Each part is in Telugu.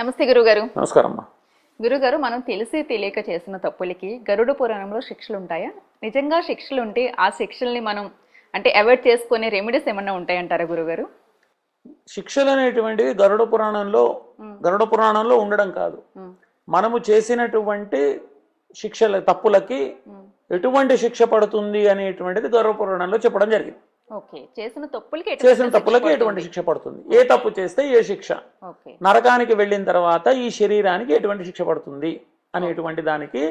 నమస్తే గురుగారు. నమస్కారం గురుగారు మనం తెలిసి తెలియక చేసిన తప్పులకి గరుడ పురాణంలో శిక్షలు ఉంటాయా? నిజంగా శిక్షలు ఉంటే ఆ శిక్షల్ని మనం అంటే అవాయిడ్ చేసుకునే రెమెడీస్ ఏమన్నా ఉంటాయంటారా గురుగారు? శిక్షలు అనేటువంటివి గరుడ పురాణంలో గరుడ పురాణంలో ఉండడం కాదు. మనము చేసినటువంటి శిక్షల తప్పులకి. ఎటువంటి శిక్ష పడుతుంది అనేటువంటిది గరుడ పురాణంలో చెప్పడం జరిగింది. చేసిన తప్పులకి ఎటువంటి శిక్ష పడుతుంది? ఏ తప్పు చేస్తే ఏ శిక్ష? నరకానికి వెళ్ళిన తర్వాత ఈ శరీరానికి ఎటువంటి శిక్ష పడుతుంది అనేటువంటి దానికి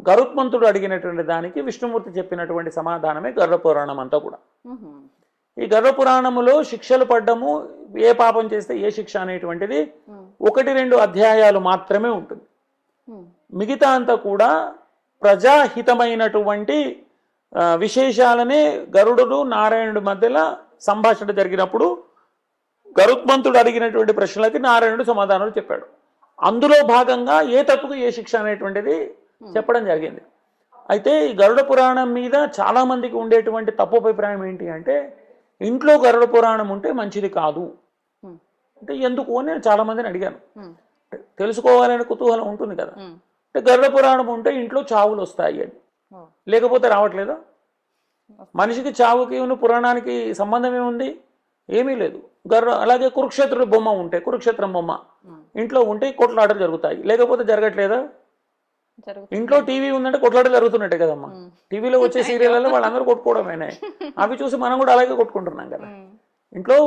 గరుత్మంతుడు అడిగినటువంటి దానికి విష్ణుమూర్తి చెప్పినటువంటి సమాధానమే గరుడ పురాణం అంతా కూడా. ఈ గరుడ పురాణములో శిక్షలు పడ్డము ఏ పాపం చేస్తే ఏ శిక్ష అనేటువంటిది ఒకటి రెండు అధ్యాయాలు మాత్రమే ఉంటుంది. మిగతా అంతా కూడా ప్రజాహితమైనటువంటి విశేషాలనే గరుడుడు నారాయణుడి మధ్యలో సంభాషణ జరిగినప్పుడు గరుత్మంతుడు అడిగినటువంటి ప్రశ్నలకి నారాయణుడు సమాధానాలు చెప్పాడు. అందులో భాగంగా ఏ తప్పుకు ఏ శిక్ష అనేటువంటిది చెప్పడం జరిగింది. అయితే ఈ గరుడ పురాణం మీద చాలా మందికి ఉండేటువంటి తప్పు అభిప్రాయం ఏంటి అంటే ఇంట్లో గరుడ పురాణం ఉంటే మంచిది కాదు. అంటే ఎందుకు అని నేను చాలా మందిని అడిగాను. తెలుసుకోవాలనే కుతూహలం ఉంటుంది కదా. అంటే గరుడ పురాణం ఉంటే ఇంట్లో చావులు వస్తాయి అని. లేకపోతే రావట్లేదా? మనిషికి చావుకి పురాణానికి సంబంధం ఏముంది? ఏమీ లేదు. గర్ర అలాగే కురుక్షేత్రుడు బొమ్మ ఉంటే కురుక్షేత్రం బొమ్మ. ఇంట్లో ఉంటే కొట్లాటలు జరుగుతాయి. లేకపోతే జరగట్లేదా? ఇంట్లో టీవీ ఉందంటే కొట్లాటలు జరుగుతున్నట్టే కదమ్మా. టీవీలో వచ్చే సీరియళ్ళలో వాళ్ళందరూ కొట్టుకోవడమేనే. అవి చూసి మనం కూడా అలాగే కొట్టుకుంటున్నాం కదా. ఇంట్లో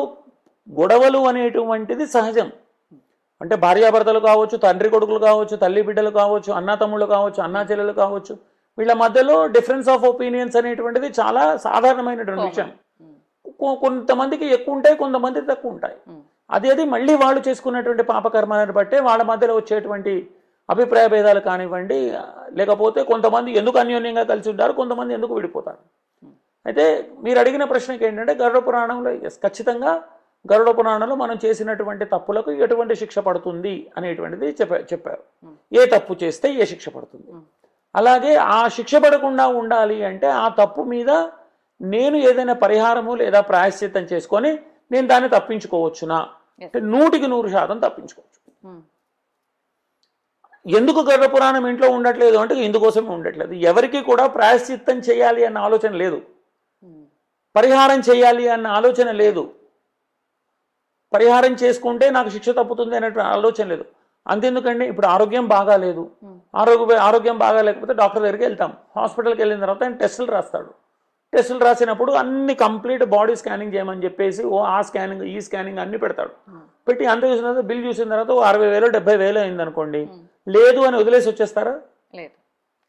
గొడవలు అనేటువంటిది సహజం. అంటే భార్యాభర్తలు కావచ్చు తండ్రి కొడుకులు కావచ్చు తల్లి బిడ్డలు కావచ్చు అన్న తమ్ముళ్ళు కావచ్చు అన్నా చెల్లెలు కావచ్చు వీళ్ళ మధ్యలో డిఫరెన్స్ ఆఫ్ ఒపీనియన్స్ అనేటువంటిది చాలా సాధారణమైనటువంటి విషయం. కొ- కొంతమందికి ఎక్కువ ఉంటాయి కొంతమందికి తక్కువ ఉంటాయి. ఉమ్, అది అది మళ్ళీ వాళ్ళు చేసుకున్నటువంటి పాపకర్మాలను బట్టే వాళ్ళ మధ్యలో వచ్చేటువంటి అభిప్రాయ భేదాలు కానివ్వండి లేకపోతే కొంతమంది ఎందుకు అన్యోన్యంగా కలిసి ఉంటారు కొంతమంది ఎందుకు విడిపోతారు. అయితే మీరు అడిగిన ప్రశ్నకి ఏంటంటే గరుడ పురాణంలో yes, ఖచ్చితంగా గరుడ పురాణంలో మనం చేసినటువంటి తప్పులకు ఎటువంటి శిక్ష పడుతుంది అనేటువంటిది చెప్ప చెప్పారు. ఏ తప్పు చేస్తే ఏ శిక్ష పడుతుంది? అలాగే ఆ శిక్ష పడకుండా ఉండాలి అంటే ఆ తప్పు మీద నేను ఏదైనా పరిహారము లేదా ప్రాయశ్చిత్తం చేసుకొని నేను దాన్ని తప్పించుకోవచ్చునా. అంటే నూటికి నూరు శాతం తప్పించుకోవచ్చు. ఉమ్, ఎందుకు గర్భ పురాణం ఇంట్లో ఉండట్లేదు అంటే ఇందుకోసమే ఉండట్లేదు. ఎవరికి కూడా ప్రాయశ్చిత్తం చేయాలి అన్న ఆలోచన లేదు. ఉమ్, పరిహారం చేయాలి అన్న ఆలోచన లేదు. పరిహారం చేసుకుంటే నాకు శిక్ష తప్పుతుంది అనేటువంటి ఆలోచన లేదు. అంతెందుకండి ఇప్పుడు ఆరోగ్యం బాగాలేదు ఆరోగ్య ఆరోగ్యం బాగా లేకపోతే డాక్టర్ దగ్గరికి వెళ్తాం. హాస్పిటల్కి వెళ్ళిన తర్వాత ఆయన టెస్టులు రాస్తాడు. టెస్టులు రాసినప్పుడు అన్ని కంప్లీట్ బాడీ స్కానింగ్ చేయమని చెప్పేసి ఓ ఆ స్కానింగ్ ఈ స్కానింగ్ అన్ని పెడతాడు. పెట్టి అంత చూసిన తర్వాత బిల్ చూసిన తర్వాత ఓ అరవై వేలు డెబ్బై వేలు అయింది అనుకోండి. లేదు అని వదిలేసి వచ్చేస్తారా? లేదు.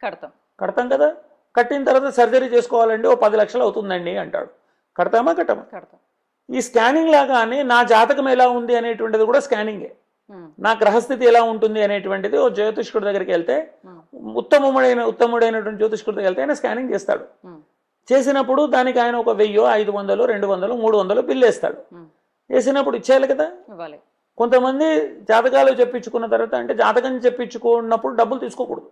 కడతాం. కడతాం కదా? కట్టిన తర్వాత సర్జరీ చేసుకోవాలండి ఓ పది లక్షలు అవుతుందండి అంటాడు. కడతామా కట్టమా? కడతాం. ఈ స్కానింగ్ లాగానే నా జాతకం ఎలా ఉంది అనేటువంటిది కూడా స్కానింగే. నా గ్రహస్థితి ఎలా ఉంటుంది అనేటువంటిది ఓ జ్యోతిష్కుడి దగ్గరికి వెళ్తే ఉత్తమముడైన ఉత్తముడైనటువంటి జ్యోతిష్కుడి దగ్గరికి వెళ్తే ఆయన స్కానింగ్ చేస్తాడు. చేసినప్పుడు దానికి ఆయన ఒక వెయ్యో ఐదు వందలు రెండు వందలు మూడు వందలు బిల్లు వేస్తాడు. వేసినప్పుడు ఇచ్చేయాలి కదా? ఇవ్వాలి. కొంతమంది జాతకాలు చెప్పించుకున్న తర్వాత అంటే జాతకం చెప్పించుకున్నప్పుడు డబ్బులు తీసుకోకూడదు.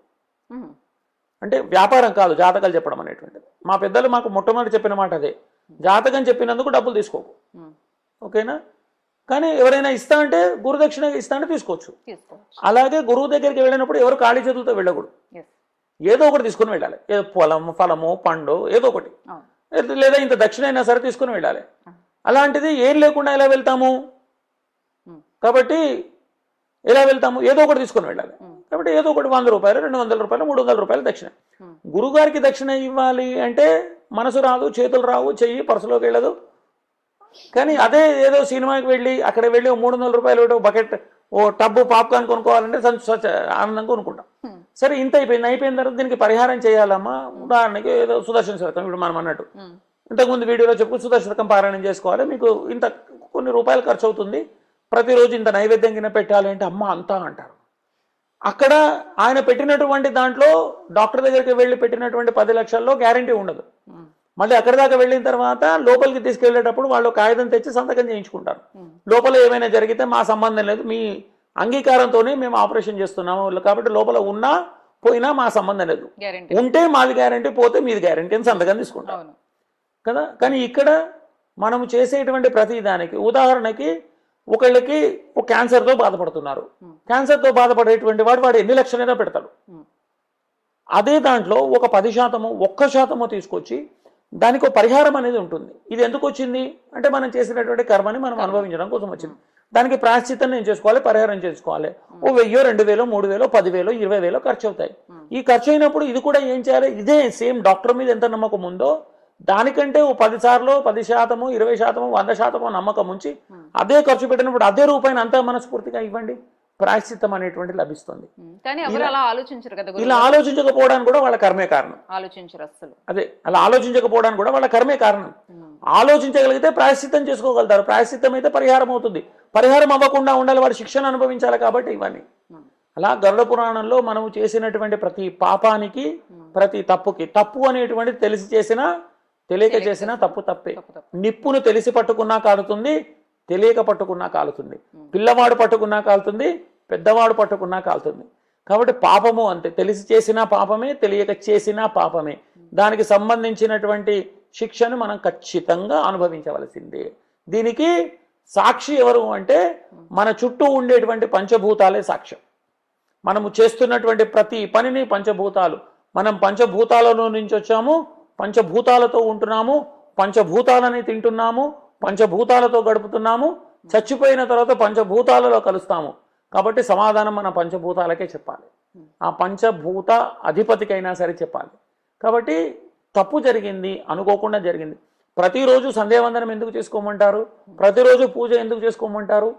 అంటే వ్యాపారం కాదు జాతకాలు చెప్పడం అనేటువంటిది. మా పెద్దలు మాకు మొట్టమొదటి చెప్పిన మాట అదే. జాతకం చెప్పినందుకు డబ్బులు తీసుకోకు. ఓకేనా? కానీ ఎవరైనా ఇస్తా అంటే గురుదక్షిణ ఇస్తా అంటే తీసుకోవచ్చు. అలాగే గురువు దగ్గరికి వెళ్ళినప్పుడు ఎవరు ఖాళీ చేతులతో వెళ్ళకూడదు. ఏదో ఒకటి తీసుకుని వెళ్ళాలి. ఏదో పొలము ఫలము పండు ఏదో ఒకటి. లేదా ఇంత దక్షిణ అయినా సరే తీసుకుని వెళ్ళాలి. అలాంటిది ఏం లేకుండా ఎలా వెళ్తాము? కాబట్టి ఎలా వెళ్తాము? ఏదో ఒకటి తీసుకుని వెళ్ళాలి. కాబట్టి ఏదో ఒకటి వంద రూపాయలు రెండు వందల రూపాయలు మూడు వందల రూపాయలు దక్షిణ. గురుగారికి దక్షిణ ఇవ్వాలి అంటే మనసు రాదు చేతులు రావు చెయ్యి పర్సులోకి వెళ్ళదు. కానీ అదే ఏదో సినిమాకి వెళ్ళి అక్కడ వెళ్ళి మూడు వందల రూపాయలు బకెట్ ఓ టబ్బు పాప్కార్న్ కొనుక్కోవాలంటే ఆనందంగా కొనుక్కుంటాం. సరే ఇంత అయిపోయింది. అయిపోయిన తర్వాత దీనికి పరిహారం చేయాలమ్మా. ఉదాహరణకి ఏదో సుదర్శన శతకం ఇప్పుడు మనం అన్నట్టు. ఇంతకుముందు వీడియోలో చెప్పు సుదర్శన శతకం పారాయణం చేసుకోవాలి. మీకు ఇంత కొన్ని రూపాయలు ఖర్చు అవుతుంది. ప్రతిరోజు ఇంత నైవేద్యం కింద పెట్టాలి అంటే అమ్మ అంతా అంటారు. అక్కడ ఆయన పెట్టినటువంటి దాంట్లో డాక్టర్ దగ్గరికి వెళ్ళి పెట్టినటువంటి పది లక్షల్లో గ్యారంటీ ఉండదు. మళ్ళీ అక్కడి దాకా వెళ్ళిన తర్వాత లోపలికి తీసుకెళ్ళేటప్పుడు వాళ్ళు కాగితం తెచ్చి సంతకం చేయించుకుంటారు. ఉమ్, లోపల ఏమైనా జరిగితే మా సంబంధం లేదు మీ అంగీకారంతోనే మేము ఆపరేషన్ చేస్తున్నాము. కాబట్టి లోపల ఉన్నా పోయినా మా సంబంధం లేదు. ఉంటే మాది గ్యారంటీ పోతే మీది గ్యారంటీ అని సంతకం తీసుకుంటాం కదా? కానీ ఇక్కడ మనము చేసేటువంటి ప్రతి దానికి ఉదాహరణకి ఒకళ్ళకి ఒక క్యాన్సర్తో బాధపడుతున్నారు. Hmm. క్యాన్సర్తో బాధపడేటువంటి వాడు వాడు ఎన్ని లక్షలైనా పెడతాడు. Hmm. అదే దాంట్లో ఒక పది శాతము ఒక్క శాతము తీసుకొచ్చి దానికి ఒక పరిహారం అనేది ఉంటుంది. ఇది ఎందుకు వచ్చింది? అంటే మనం చేసినటువంటి కర్మని మనం అనుభవించడం కోసం వచ్చింది. దానికి ప్రాశ్చితం నేను చేసుకోవాలి పరిహారం చేసుకోవాలి. ఓ వెయ్యో రెండు వేలో మూడు వేలో పదివేలో ఇరవై వేలో ఖర్చు అవుతాయి. ఈ ఖర్చు అయినప్పుడు ఇది కూడా ఏం చేయాలి? ఇదే సేమ్ డాక్టర్ మీద ఎంత నమ్మకం ఉందో దానికంటే ఓ పది సార్లు పది శాతము ఇరవై శాతము వంద శాతము నమ్మకం ఉంచి అదే ఖర్చు పెట్టినప్పుడు అదే రూపాయిని అంతా మనస్ఫూర్తిగా ఇవ్వండి. ప్రాయశ్చిత్తం అనేటువంటి లభిస్తుంది. ఉమ్, కానీ ఎవరు అలా ఆలోచించరు కదా గురువు ఇలా ఆలోచించకపోవడానికి కూడా వాళ్ళ కర్మే కారణం. ఆలోచించరు అస్సలు. అదే అలా ఆలోచించకపోవడానికి కూడా వాళ్ళ కర్మే కారణం. ఆలోచించగలిగితే ప్రాయశ్చిత్తం చేసుకోగలుగుతారు. ప్రాయశ్చిత్తం అయితే పరిహారం అవుతుంది. పరిహారం అవ్వకుండా ఉండాలి వాడు శిక్షణ అనుభవించాలి కాబట్టి ఇవన్నీ. అలా గరుడ పురాణంలో మనము చేసినటువంటి ప్రతి పాపానికి ప్రతి తప్పుకి తప్పు అనేటువంటిది తెలిసి చేసినా తెలియక చేసినా తప్పు తప్పే. నిప్పును తెలిసి పట్టుకున్నా కాలుతుంది తెలియక పట్టుకున్నా కాలుతుంది. పిల్లవాడు పట్టుకున్నా కాలుతుంది పెద్దవాడు పట్టుకున్నా కాలుతుంది. కాబట్టి పాపము అంతే. తెలిసి చేసినా పాపమే తెలియక చేసినా పాపమే. దానికి సంబంధించినటువంటి శిక్షను మనం ఖచ్చితంగా అనుభవించవలసిందే. దీనికి సాక్షి ఎవరు అంటే మన చుట్టూ ఉండేటువంటి పంచభూతాలే సాక్ష్యం. మనము చేస్తున్నటువంటి ప్రతి పనిని పంచభూతాలు. మనం పంచభూతాలలో నుంచి వచ్చాము పంచభూతాలతో ఉంటున్నాము పంచభూతాలని తింటున్నాము పంచభూతాలతో గడుపుతున్నాము చచ్చిపోయిన తర్వాత పంచభూతాలలో కలుస్తాము. కాబట్టి సమాధానం మన పంచభూతాలకే చెప్పాలి. ఆ పంచభూత అధిపతికైనా సరే చెప్పాలి. కాబట్టి తప్పు జరిగింది అనుకోకుండా జరిగింది. ప్రతిరోజు సంధ్యావందనం ఎందుకు చేసుకోమంటారు? ప్రతిరోజు పూజ ఎందుకు చేసుకోమంటారు?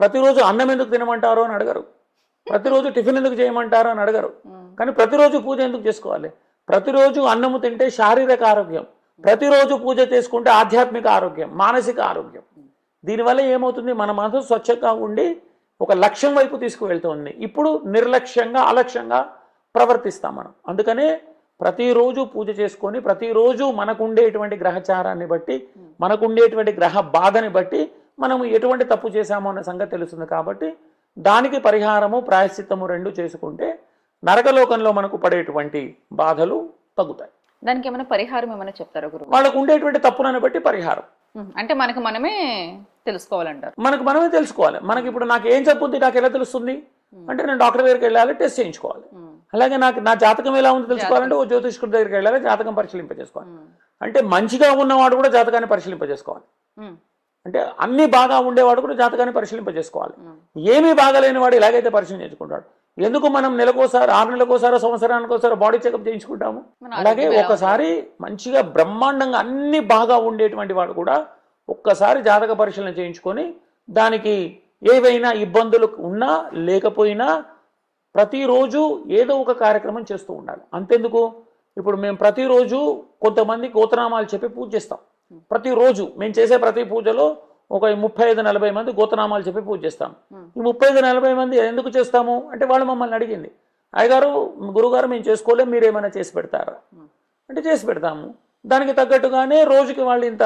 ప్రతిరోజు అన్నం ఎందుకు తినమంటారు అని అడగరు. ప్రతిరోజు టిఫిన్ ఎందుకు చేయమంటారు అని అడగరు. కానీ ప్రతిరోజు పూజ ఎందుకు చేసుకోవాలి? ప్రతిరోజు అన్నము తింటే శారీరక ఆరోగ్యం. ప్రతిరోజు పూజ చేసుకుంటే ఆధ్యాత్మిక ఆరోగ్యం మానసిక ఆరోగ్యం. దీనివల్ల ఏమవుతుంది? మన మనసు స్వచ్ఛంగా ఉండి ఒక లక్ష్యం వైపు తీసుకువెళ్తుంది. ఇప్పుడు నిర్లక్ష్యంగా అలక్ష్యంగా ప్రవర్తిస్తాం మనం. అందుకనే ప్రతిరోజు పూజ చేసుకొని ప్రతిరోజు మనకు ఉండేటువంటి గ్రహచారాన్ని బట్టి మనకు ఉండేటువంటి గ్రహ బాధని బట్టి మనము ఎటువంటి తప్పు చేశామో అన్న సంగతి తెలుస్తుంది కాబట్టి దానికి పరిహారము ప్రాయశ్చిత్తము రెండు చేసుకుంటే నరకలోకంలో మనకు పడేటువంటి బాధలు తగ్గుతాయి. దానికి ఏమైనా పరిహారం ఏమైనా చెప్తారా గురువు? వాళ్ళకు ఉండేటువంటి తప్పులను బట్టి పరిహారం. అంటే మనకు మనమే తెలుసుకోవాలంటారు. మనకు మనమే తెలుసుకోవాలి. మనకి ఇప్పుడు నాకు ఏం చెప్పుంది నాకు ఎలా తెలుస్తుంది? అంటే నేను డాక్టర్ దగ్గరికి వెళ్ళాలి టెస్ట్ చేయించుకోవాలి. అలాగే నాకు నా జాతకం ఎలా ఉందో తెలుసుకోవాలంటే ఓ జ్యోతిష్కుడి దగ్గరికి వెళ్ళాలి జాతకం పరిశీలింపజేసుకోవాలి అంటే మంచిగా ఉన్నవాడు కూడా జాతకాన్ని పరిశీలింపజేసుకోవాలి అంటే అన్ని బాగా ఉండేవాడు కూడా జాతకాన్ని పరిశీలింపజేసుకోవాలి ఏమీ బాగాలేని వాడు ఇలాగైతే పరిశీలన చేసుకుంటాడు ఎందుకు మనం నెలకోసారి ఆరు నెలకోసారి సంవత్సరానికి ఒకసారి బాడీ చెకప్ చేయించుకుంటాము అలాగే ఒకసారి మంచిగా బ్రహ్మాండంగా అన్ని బాగా ఉండేటువంటి వాడు కూడా ఒక్కసారి జాతక పరిశీలన చేయించుకొని దానికి ఏవైనా ఇబ్బందులు ఉన్నా లేకపోయినా ప్రతిరోజు ఏదో ఒక కార్యక్రమం చేస్తూ ఉండాలి. అంతెందుకు? ఇప్పుడు మేము ప్రతిరోజు కొంతమంది గోతనామాలు చెప్పి పూజ చేస్తాం. ప్రతిరోజు మేము చేసే ప్రతి పూజలో ఒక ముప్పై ఐదు నలభై మంది గోతనామాలు చెప్పి పూజ చేస్తాం ఈ ముప్పై ఐదు నలభై మంది ఎందుకు చేస్తాము? అంటే వాళ్ళు మమ్మల్ని అడిగింది. అయ్యగారు గురుగారు మేము చేసుకోలేం మీరు ఏమైనా చేసి పెడతారా? అంటే చేసి పెడతాము. దానికి తగ్గట్టుగానే రోజుకి వాళ్ళు ఇంత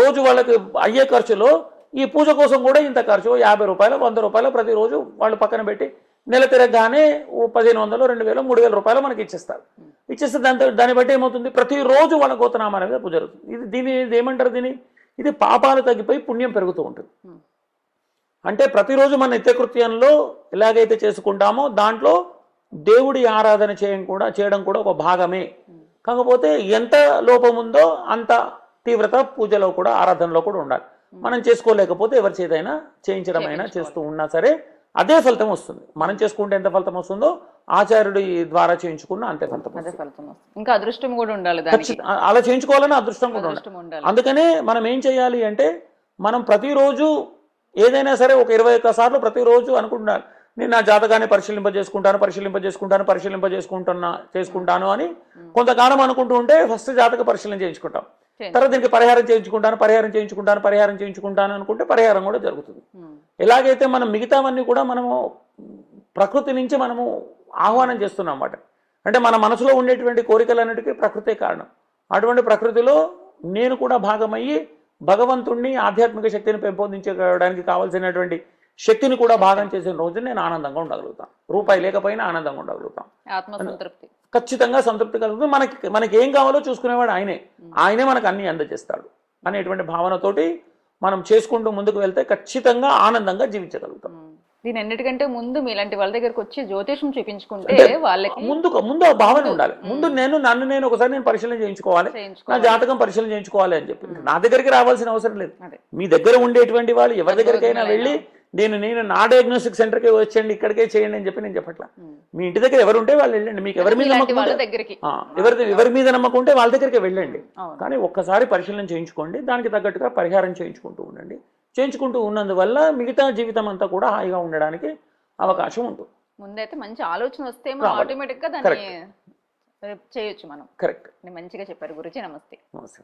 రోజు వాళ్ళకి అయ్యే ఖర్చులో ఈ పూజ కోసం కూడా ఇంత ఖర్చు యాభై రూపాయలు వంద రూపాయలు ప్రతిరోజు వాళ్ళు పక్కన పెట్టి నెల తిరగగానే పదిహేను వందలు రెండు వేలు మూడు వేల రూపాయలు మనకి ఇచ్చేస్తారు. ఇచ్చేస్తే దాంతో దాన్ని బట్టి ఏమవుతుంది? ప్రతిరోజు వాళ్ళ గోతనామా అనేది పూజ జరుగుతుంది. ఇది దీని ఇది ఏమంటారు దీని ఇది పాపాలు తగ్గిపోయి పుణ్యం పెరుగుతూ ఉంటుంది. ఉమ్, అంటే ప్రతిరోజు మన నిత్యకృత్యంలో ఎలాగైతే చేసుకుంటామో దాంట్లో దేవుడి ఆరాధన చేయడం కూడా చేయడం కూడా ఒక భాగమే. కాకపోతే ఎంత లోపం ఉందో అంత తీవ్రత పూజలో కూడా ఆరాధనలో కూడా ఉండాలి. మనం చేసుకోలేకపోతే ఎవరి చేతైనా చేయించడం అయినా చేస్తూ ఉన్నా సరే అదే ఫలితం వస్తుంది. మనం చేసుకుంటే ఎంత ఫలితం వస్తుందో ఆచార్యుడి ద్వారా చేయించుకున్న అంతే ఫలితం ఇంకా అదృష్టం కూడా ఉండాలి అలా చేయించుకోవాలని అదృష్టం కూడా ఉండాలి. అందుకనే మనం ఏం చేయాలి అంటే మనం ప్రతిరోజు ఏదైనా సరే ఒక ఇరవై ఒక్క సార్లు ప్రతిరోజు అనుకుంటున్నాను నేను నా జాతకాన్ని పరిశీలింపజేసుకుంటాను పరిశీలింపజేసుకుంటాను పరిశీలింపజేసుకుంటున్నా చేసుకుంటాను అని కొంతకాలం అనుకుంటూ ఉంటే ఫస్ట్ జాతక పరిశీలన చేయించుకుంటాం. చేయించు. తర్వాత దీనికి పరిహారం చేయించుకుంటాను పరిహారం చేయించుకుంటాను పరిహారం చేయించుకుంటాను అనుకుంటే పరిహారం కూడా జరుగుతుంది. ఎలాగైతే మనం మిగతావన్నీ కూడా మనము ప్రకృతి నుంచి మనము ఆహ్వానం చేస్తున్నాం అన్నమాట. అంటే మన మనసులో ఉండేటువంటి కోరికలన్నిటికీ ప్రకృతే కారణం. అటువంటి ప్రకృతిలో నేను కూడా భాగమయ్యి భగవంతుణ్ణి ఆధ్యాత్మిక శక్తిని పెంపొందించడానికి కావాల్సినటువంటి శక్తిని కూడా భాగం చేసిన రోజు నేను ఆనందంగా ఉండగలుగుతాను. రూపాయి లేకపోయినా ఆనందంగా ఉండగలుగుతాం ఆత్మసంతృప్తి. ఖచ్చితంగా సంతృప్తి కలుగుతుంది. మనకి మనకి ఏం కావాలో చూసుకునేవాడు ఆయనే. ఆయనే మనకు అన్ని అందజేస్తాడు అనేటువంటి భావనతోటి మనం చేసుకుంటూ ముందుకు వెళ్తే ఖచ్చితంగా ఆనందంగా జీవించగలుగుతాం. దీని అన్నిటికంటే ముందు మీలాంటి వాళ్ళ దగ్గరకు వచ్చి జ్యోతిషం చూపించుకుంటే వాళ్ళకి ముందు ముందు ఆ భావన ఉండాలి. ముందు నేను నన్ను నేను ఒకసారి నేను పరిశీలన చేయించుకోవాలి. నా జాతకం పరిశీలన చేయించుకోవాలి అని చెప్పి. నా దగ్గరికి రావాల్సిన అవసరం లేదు. మీ దగ్గర ఉండేటువంటి వాళ్ళు ఎవరి దగ్గరికైనా వెళ్ళి నేను నేను నా డయాగ్నోస్టిక్ సెంటర్కే వచ్చండి ఇక్కడికే చేయండి అని చెప్పి నేను చెప్పట్లా. మీ ఇంటి దగ్గర ఎవరు ఉంటే వాళ్ళు వెళ్ళండి. మీకు ఎవరి మీద నమ్మకం ఎవరి ఎవరి మీద నమ్మకం ఉంటే వాళ్ళ దగ్గరికి వెళ్ళండి. కానీ ఒక్కసారి పరిశీలన చేయించుకోండి. దానికి తగ్గట్టుగా పరిహారం చేయించుకుంటూ ఉండండి. చేయించుకుంటూ ఉన్నందువల్ల మిగతా జీవితం అంతా కూడా హాయిగా ఉండడానికి అవకాశం ఉంటుంది. ముందైతే మంచి ఆలోచన వస్తే రావాలి. ఆటోమేటిక్గా దాన్ని చేయొచ్చు మనం. కరెక్ట్ మంచిగా చెప్పారు. గురుజీ నమస్తే. నమస్తే.